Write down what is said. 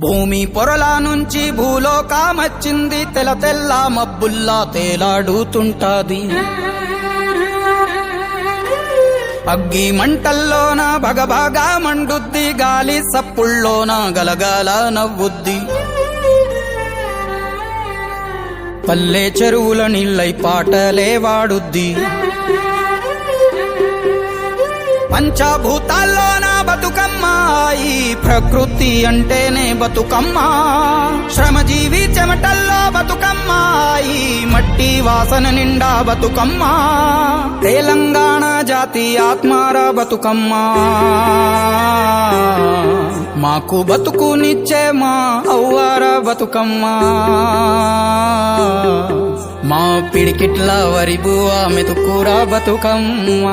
భూమి పొరల నుంచి భూలోకామచ్చింది తెల తెల్ల మబ్బుల్లా తేలాడుతుంటాది. అగ్గి మంటల్లోన భగభాగా మండుద్ది గాలి సప్పుల్లోన గలగాల నవ్వుద్ది. పల్లె చెరువుల నీళ్ళై పాటలే వాడుద్ది. పంచభూతాల్లోన బతుకమ్మ? ఈ ప్రకృతి అంటేనే బతుకమ్మ. శ్రమజీవి చెమటల్లో బతుకమ్మ. ఈ మట్టి వాసన నిండా బతుకమ్మ. తెలంగాణ జాతి ఆత్మార బతుకమ్మ. మాకు బతుకునిచ్చే మా అవ్వార బతుకమ్మ. మా పిడికిట్ల వరిబువా మెతుకురా బతుకమ్మ.